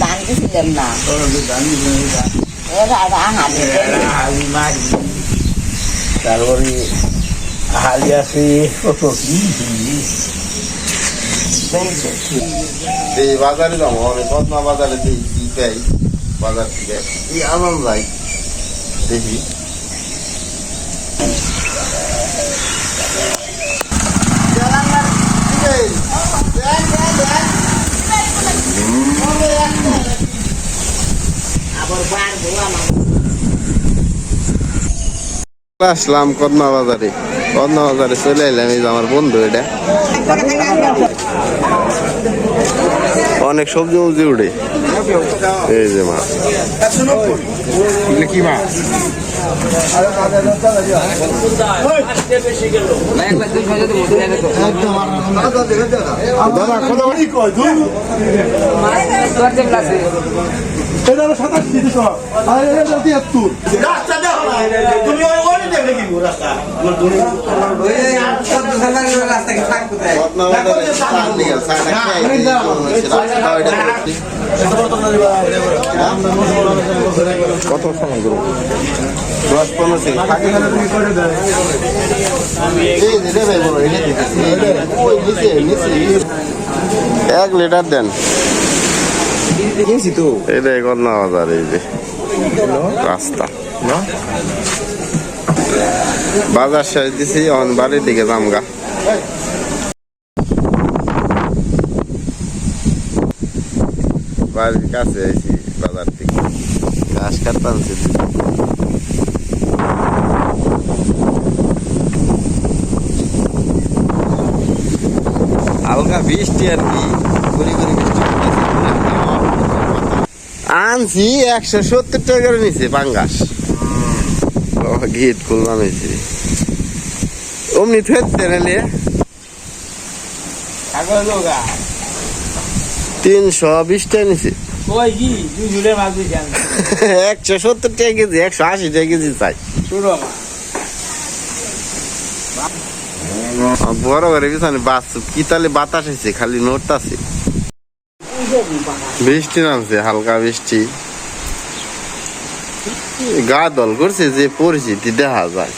ধান দিছিলাম না তারপরে হালি আছে কত কি এই বাজারে যাব আমি পদ্মা বাজারে দেয় বাজার থেকে এই আনন্দ যাই দেখি আবার বাড়বো আমার আসলাম কদমা বাজারে কদমা বাজারে চলে এলাম এই যে আমার বন্ধু এটা। অনেক সবজি মবজি উঠে। এই যে মাছ কি মাছ দাদা কত কয় এটা হলো সাতাশ তিরিশ আর এটা তিয়াত্তর। কদমা বাজারে চার নিয়ে চারটা খেয়ে এই যে রাস্তা। ওইটা করছি। কত সময় করব দশ পনেরো সেকেন্ড ওই এক লিটার দেন। কিনছি তো? এটাই কদমা বাজার এই যে রাস্তা। বাজার শেষ দিছি এখন বাড়ির দিকে জামগা বাড়ির কাছে আইছি বাজার থেকে। ঘাস কাটতে আনছি। হালকা বৃষ্টি আর কি গড়ি গড়ি বৃষ্টি। আনছি একশো সত্তর টাকা করে নিছে পাঙ্গাস। গিট খুললাম হয়েছে অমনি থেতে নালে তিনশো বিশ টাকা আমি একশো সত্তর টাকা কেজি একশো আশি টাকা কেজি চাই। বড় করে পিছনে বাস কি তাহলে বাতাস হয়েছে খালি নোট আছে বৃষ্টি নামছে, হালকা বৃষ্টি। গা দল করছে যে পরিস্থিতি দেখা যায়।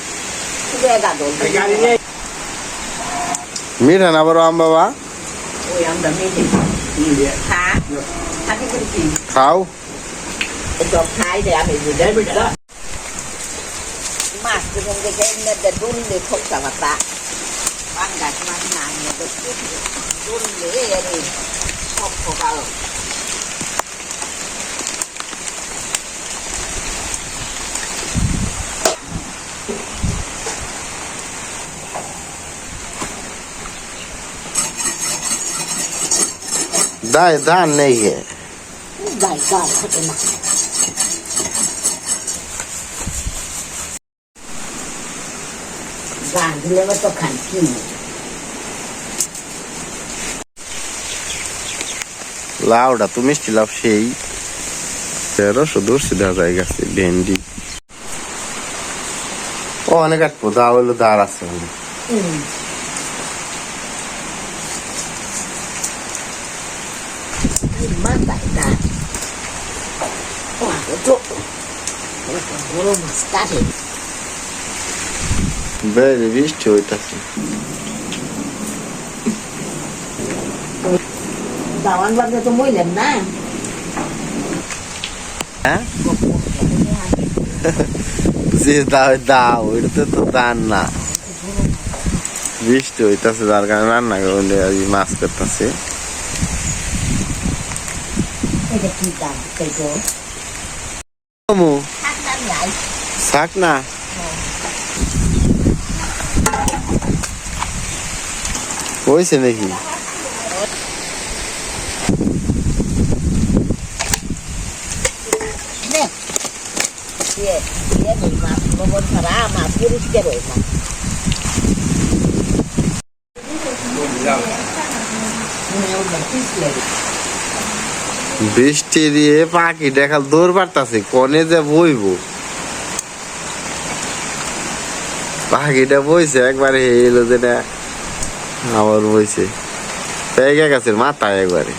মিঠান আবার আম বাবা? খাও। của vào नहीं है। दायदान खतरनाक गांधी लेवर तो खान की नहीं। লাউটা তো মিষ্টি লাউ সেই। তেরোশো দূরশো দেওয়া যায় গেছে ভেন্ডি। ও অনেক কাটবো দা হইল দাঁড় আছে। বেড়ে বৃষ্টি হইতাছে দাওয়ান বাদে তো মইলেন না। হ্যাঁ? যে দাও দাও এটা তো দান না। বৃষ্টি হইতাছে যার কারণে রান্না করে মাছ করতেছে। এটা কি দাম? তাই তো। ঠান্ডা নাই শাক না? হয়েছে নাকি নে দিয়ে দিয়ে ওই মাছ লবণ ছাড়া মাছ পরিষ্কার ওই মাছ বৃষ্টি দিয়ে পাখি দেখাল দৌড় পারতাছে, কনে যে বইব। পাখিটা বইছে, একবারে এলো যে না, আবার বইছে। পেয়ে গেছে মাথায় একবারে।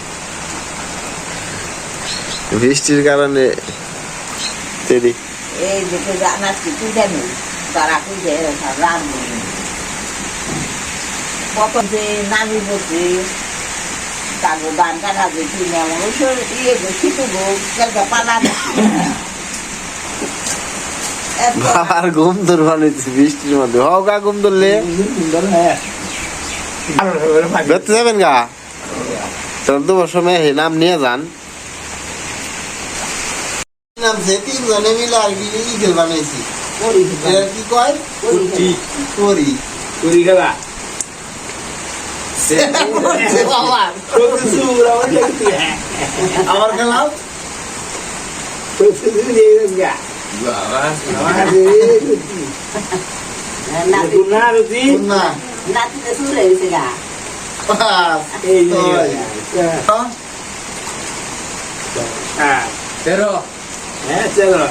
বৃষ্টির কারণে দেরি এই দেখে জানার কিছু জানি তারা খুঁজে রাম কখন যে নামি বসে তারপর গান কাটা দেখি এমন বসি তো গো পালা বাবার ঘুম বৃষ্টির মধ্যে। হওয়া ঘুম ধরলে। যাবেন গা? চোদ্দ হে নাম নিয়ে যান। নামছে তিনজনে মিলে আর কি এরা কি কয়? করি। চুরি খেলা। আমার খেলাম নাতি। হ্যাঁ? চলো।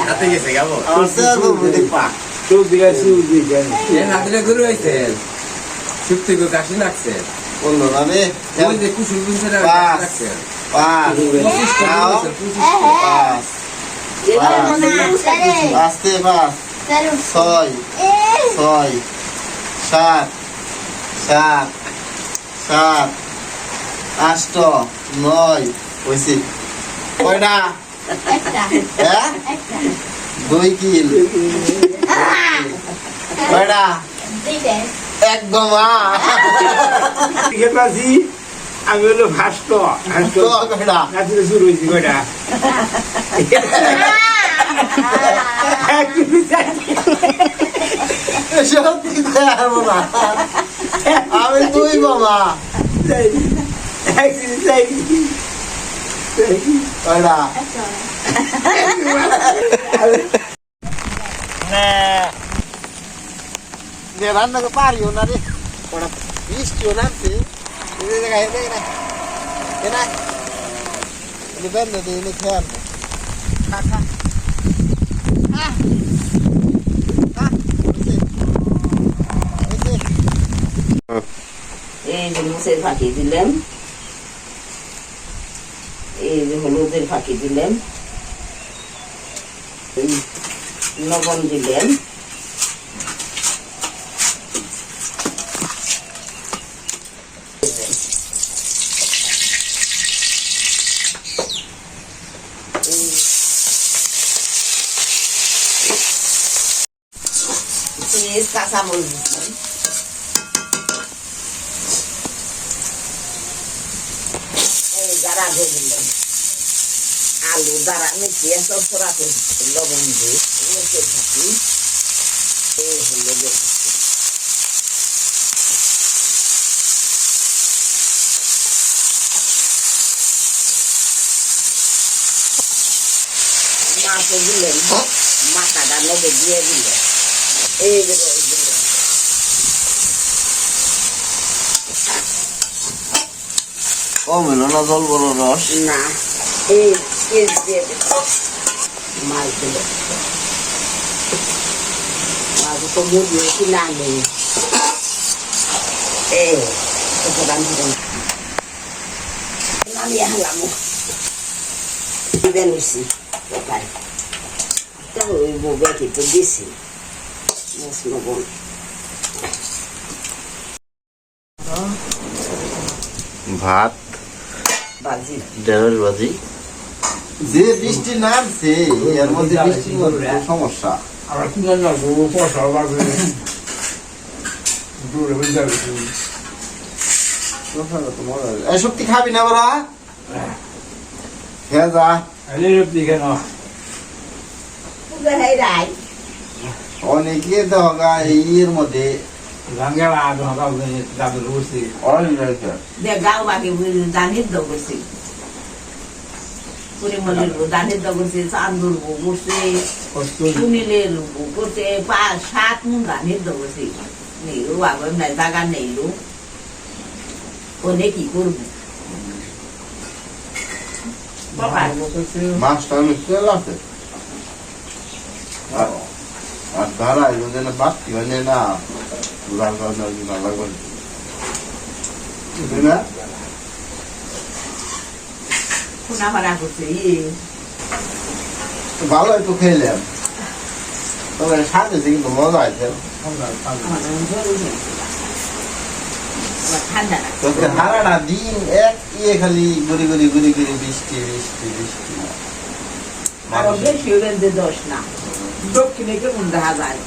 হাতে গেছে গাবো চোখ দিকে দিকে গরু কাশি লাগছে। বলল না রে ওই যে। লাগছে পাঁচ। পাঁচ পাঁচতে পাঁচ ছয় ছয় সাত সাত সাত আষ্ট নয় হয়েছে কয়টা? হ্যাঁ? দুই কিল। কয়টা? একদম আমি হলো ভাস্ত ভাস্ত কয়টা? শুরু হয়েছি কয়টা? সত্যি পারব না। আমি দুই বাবা। কয়টা যে রান্না তো পারিও না রে ওরা বৃষ্টিও নামছে এই যে জায়গায় এই জায়গায় এ না এনে বেঁধে দিয়ে এনে খেয়াল খা খা খা খা হয়েছে হয়েছে এই যে মুসের ফাঁকি দিলেন এই যে হলুদের ফাঁকি দিলেন লবণ দিলেন। কাঁচামরিচ দিলেন। এই দিয়ে দিলেন। আলু দাঁড়া মিশিয়ে সব ফোড়াতে লবণ দিয়ে থাকি এই হলো যে দিলেন মাথাটা নদে দিয়ে দিলেন। এই দিলেন কম হলো না জল বড় রস? না এই পেঁয়াজ দিয়ে দিল মাছ দিল মাছ তো মুড়িয়ে কিনা নেই এই দাম দিলেন নামিয়ে হালাম দিবে নিছি কোথায় তো ওই বেটি তো দিছি মাছ লবণ ভাত বাজি ঢেঁড়স ভাজি। যে বৃষ্টি নামছে এর মধ্যে খুব সমস্যা। আমার কি জানি না গরু পয়সা লাগবে যাবে। শক্তি খাবি না বড়া হ্যাঁ? যা। রুচি কেন অনেকে দেখা এর মধ্যে গাঙ্গেলা দাদু রুচি অনেক রয়েছে। দে গাঁও বাকি দানির দগছি পরিমলের দানির দগছি চান্দুর বসে সুনীলের করছে পাঁচ সাত মুন দানির দগছি নেইরু আবার নাই জায়গা নেইরু ওনে কি করব? মাছটা তেল আছে আর হয় না না ভাড়া করছে ইয়ে। ভালো একটু খেলাম। তবে স্বাদ হয়েছে কিন্তু মজা হয়েছে। দিন এক ইয়ে খালি গুড়ি গুড়ি গুড়ি গুড়ি বৃষ্টি বৃষ্টি বৃষ্টি। আরও বেশি হইবেন যে দোষ না। দক্ষিণে কেমন দেখা যায়?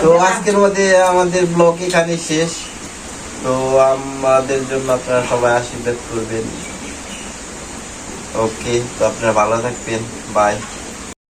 তো আজকের মধ্যে আমাদের ব্লগ এখানে শেষ। তো আমাদের জন্য আপনারা সবাই আশীর্বাদ করবেন। ওকে তো আপনারা ভালো থাকবেন বাই